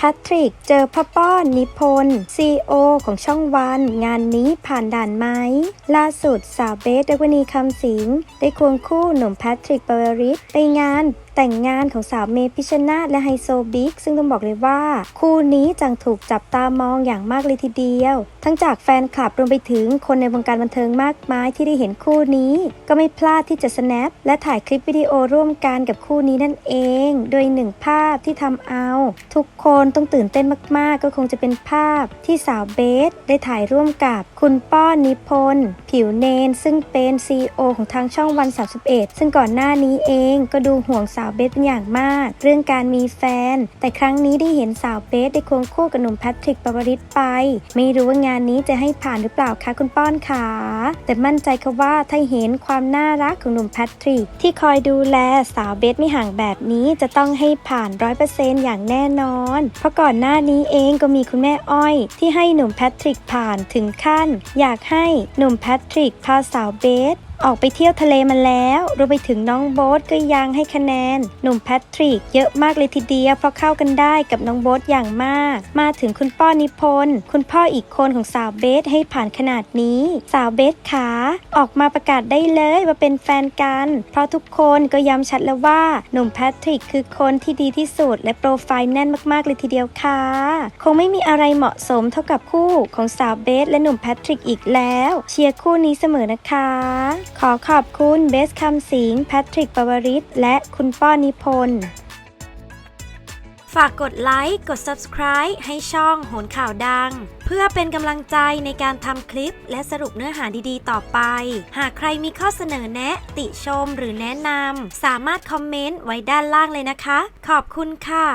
แพทริก เจอพ่อป้อนนิพนธ์ซีโอของช่องวัน งานนี้ผ่านด่านไหม ล่าสุดสาวเบสดวนีคำสิง ได้ควงคู่หนุ่มแพทริกเปวริศไปงานแต่งงานของสาวเมพิชชนาธและไฮโซบิ๊กซึ่งต้องบอกเลยว่า คู่นี้จังถูกจับตามองอย่างมากเลยทีเดียว ทั้งจากแฟนคลับรวมไปถึงคนในวงการบันเทิงมากมายที่ได้เห็นคู่นี้ ก็ไม่พลาดที่จะ snap และถ่ายคลิปวิดีโอร่วมกันกับคู่นี้นั่นเอง โดยหนึ่งภาพที่ทำเอา ทุกคนต้องตื่นเต้นมาก ๆ ก็คงจะเป็นภาพที่สาวเบสได้ถ่ายร่วมกับคุณป้อนนิพนธ์ผิวเนน ซึ่งเป็น CEO ของทางช่องวัน31ซึ่งก่อนหน้านี้เองก็ดูห่วงสาวเบสเป็นอย่างมาก เรื่องการมีแฟน แต่ครั้งนี้ได้เห็นสาวเบสได้ควงคู่กับหนุ่มแพทริกปวริศไป ไม่รู้ว่างานนี้จะให้ผ่านหรือเปล่าคะคุณป้อนขาแต่มั่นใจค่ะว่าถ้าเห็นความน่ารักของหนุ่มแพทริกที่คอยดูแลสาวเบสไม่ห่างแบบนี้จะต้องให้ผ่านร้อยเปอร์เซ็นต์อย่างแน่นอนเพราะก่อนหน้านี้เองก็มีคุณแม่อ้อย ที่ให้หนุ่มแพทริกผ่านถึงขั้น อยากให้หนุ่มแพทริกพาสาวเบส ออกไปเที่ยวทะเลมาแล้วรวมไปถึงน้องโบ๊ทก็ยังให้คะแนน หนุ่มแพทริกเยอะมากเลยทีเดียวเพราะเข้ากันได้กับน้องโบ๊ทอย่างมาก มาถึงคุณป้อนิพนธ์คุณพ่ออีกคนของสาวเบสให้ผ่านขนาดนี้ สาวเบสขาออกมาประกาศได้เลยว่าเป็นแฟนกัน เพราะทุกคนก็ย้ำชัดแล้วว่า หนุ่มแพทริกคือคนที่ดีที่สุด และโปรไฟล์แน่นมากๆเลยทีเดียวค่ะ คงไม่มีอะไรเหมาะสมเท่ากับคู่ของสาวเบสและหนุ่มแพทริกอีกแล้ว เชียร์คู่นี้เสมอนะคะขอขอบคุณเบสคำสิงแพทริกปวริศและคุณป้อนิพนธ์ฝากกดไลค์ กด subscribe ให้ช่องโหนข่าวดัง เพื่อเป็นกำลังใจในการทำคลิปและสรุปเนื้อหาดีๆ ต่อไป หากใครมีข้อเสนอแนะ ติชมหรือแนะนำ สามารถคอมเมนต์ไว้ด้านล่างเลยนะคะ ขอบคุณค่ะ